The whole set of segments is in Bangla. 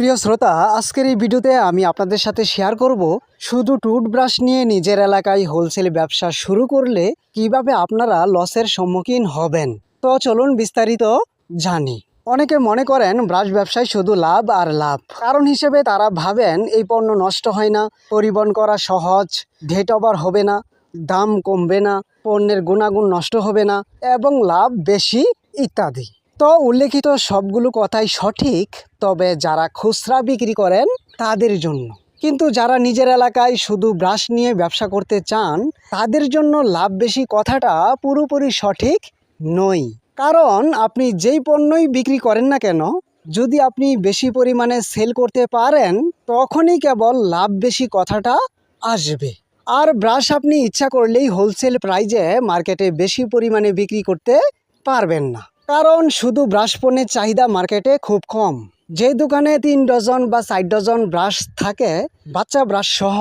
প্রিয় শ্রোতা, আজকের এই ভিডিওতে আমি আপনাদের সাথে শেয়ার করব শুধু টুথব্রাশ নিয়ে নিজের এলাকায় হোলসেল ব্যবসা শুরু করলে কীভাবে আপনারা লসের সম্মুখীন হবেন। তো চলুন বিস্তারিত জানি। অনেকে মনে করেন ব্রাশ ব্যবসায় শুধু লাভ আর লাভ। কারণ হিসেবে তারা ভাবেন এই পণ্য নষ্ট হয় না, পরিবহন করা সহজ ডেট ওভার হবে না, দাম কমবে না, পণ্যের গুণাগুণ নষ্ট হবে না, এবং লাভ বেশি ইত্যাদি। তো উল্লেখিত সবগুলো কথাই সঠিক, তবে যারা খুচরা বিক্রি করেন তাদের জন্য। কিন্তু যারা নিজের এলাকায় শুধু ব্রাশ নিয়ে ব্যবসা করতে চান, তাদের জন্য লাভ বেশি কথাটা পুরোপুরি সঠিক নই কারণ আপনি যেই পণ্যই বিক্রি করেন না কেন, যদি আপনি বেশি পরিমাণে সেল করতে পারেন, তখনই কেবল লাভ বেশি কথাটা আসবে। আর ব্রাশ আপনি ইচ্ছা করলেই হোলসেল প্রাইজে মার্কেটে বেশি পরিমাণে বিক্রি করতে পারবেন না। কারণ শুধু ব্রাশ পণ্যের চাহিদা মার্কেটে খুব কম। যে দোকানে তিন ডজন বা চার ডজন ব্রাশ থাকে, বাচ্চা ব্রাশ সহ,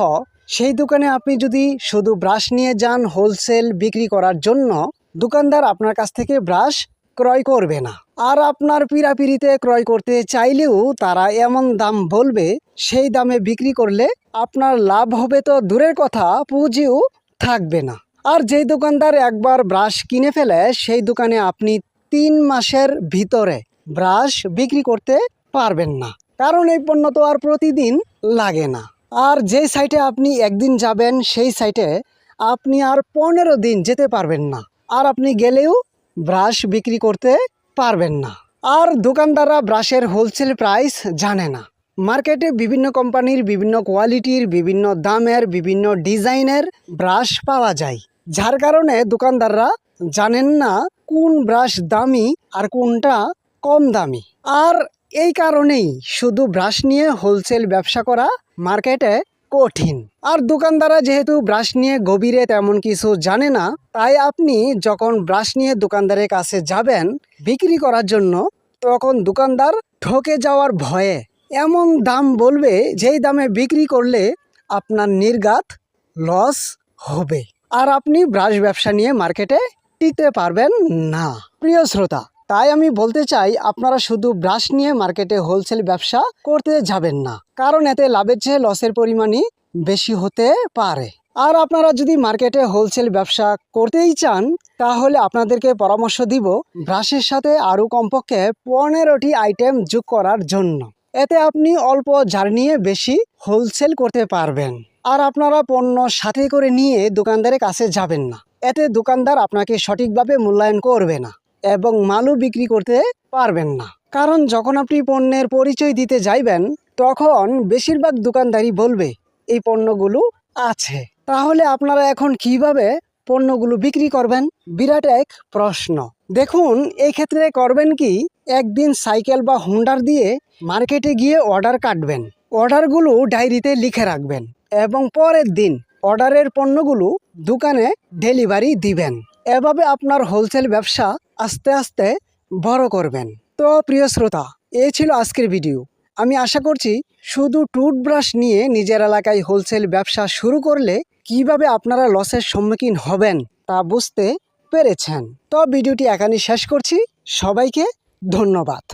সেই দোকানে আপনি যদি শুধু ব্রাশ নিয়ে যান হোলসেল বিক্রি করার জন্য, দোকানদার আপনার কাছ থেকে ব্রাশ ক্রয় করবে না। আর আপনার পিরাপিরিতে ক্রয় করতে চাইলেও তারা এমন দাম বলবে, সেই দামে বিক্রি করলে আপনার লাভ হবে তো দূরের কথা, পুঁজিও থাকবে না। আর যেই দোকানদার একবার ব্রাশ কিনে ফেলে, সেই দোকানে আপনি তিন মাসের ভিতরে ব্রাশ বিক্রি করতে পারবেন না। কারণ এই পণ্য তো আর প্রতিদিন লাগে না। আর যে সাইটে আপনি একদিন যাবেন, সেই সাইটে আপনি আর পনেরো দিন যেতে পারবেন না। আর আপনি গেলেও ব্রাশ বিক্রি করতে পারবেন না। আর দোকানদাররা ব্রাশের হোলসেল প্রাইস জানে না। মার্কেটে বিভিন্ন কোম্পানির বিভিন্ন কোয়ালিটির বিভিন্ন দামের, বিভিন্ন ডিজাইনের ব্রাশ পাওয়া যায়। যার কারণে দোকানদাররা জানেন না কোন ব্রাশ দামি আর কোনটা কম দামি। আর এই কারণেই শুধু ব্রাশ নিয়ে হোলসেল ব্যবসা করা মার্কেটে কঠিন। আর দোকানদাররা যেহেতু ব্রাশ নিয়ে গভীরে তেমন কিছু জানে না, তাই আপনি যখন ব্রাশ নিয়ে দোকানদারের কাছে যাবেন বিক্রি করার জন্য, তখন দোকানদার ঠকে যাওয়ার ভয়ে এমন দাম বলবে যেই দামে বিক্রি করলে আপনার নির্গাত লস হবে। আর আপনি ব্রাশ ব্যবসা নিয়ে মার্কেটে টিকতে পারবেন না। প্রিয় শ্রোতা, তাই আমি বলতে চাই, আপনারা শুধু ব্রাশ নিয়ে মার্কেটে হোলসেল ব্যবসা করতে যাবেন না, কারণ এতে লাভের চেয়ে লসের পরিমাণই বেশি হতে পারে। আর আপনারা যদি মার্কেটে হোলসেল ব্যবসা করতেই চান, তাহলে আপনাদেরকে পরামর্শ দিব ব্রাশের সাথে আরও কমপক্ষে পনেরোটি আইটেম যোগ করার জন্য। এতে আপনি অল্প ঝাড় নিয়ে বেশি হোলসেল করতে পারবেন। আর আপনারা পণ্য সাথে করে নিয়ে দোকানদারের কাছে যাবেন না। এতে দোকানদার আপনাকে সঠিকভাবে মূল্যায়ন করবে না এবং মালও বিক্রি করতে পারবেন না। কারণ যখন আপনি পণ্যের পরিচয় দিতে যাইবেন, তখন বেশিরভাগ দোকানদারই বলবে, এই পণ্যগুলো আছে। তাহলে আপনারা এখন কীভাবে পণ্যগুলো বিক্রি করবেন? বিরাট এক প্রশ্ন। দেখুন এই ক্ষেত্রে করবেন কি, একদিন সাইকেল বা হুন্ডার দিয়ে মার্কেটে গিয়ে অর্ডার কাটবেন। অর্ডারগুলো ডায়েরিতে লিখে রাখবেন এবং পরের দিন অর্ডারের পণ্যগুলো দোকানে ডেলিভারি দিবেন। এভাবে আপনার হোলসেল ব্যবসা আস্তে আস্তে বড় করবেন। তো প্রিয় শ্রোতা, এ ছিল আজকের ভিডিও। আমি আশা করছি শুধু টুথব্রাশ নিয়ে নিজের এলাকায় হোলসেল ব্যবসা শুরু করলে কীভাবে আপনারা লসের সম্মুখীন হবেন তা বুঝতে পেরেছেন। তো ভিডিওটি এখানে শেষ করছি। সবাইকে ধন্যবাদ।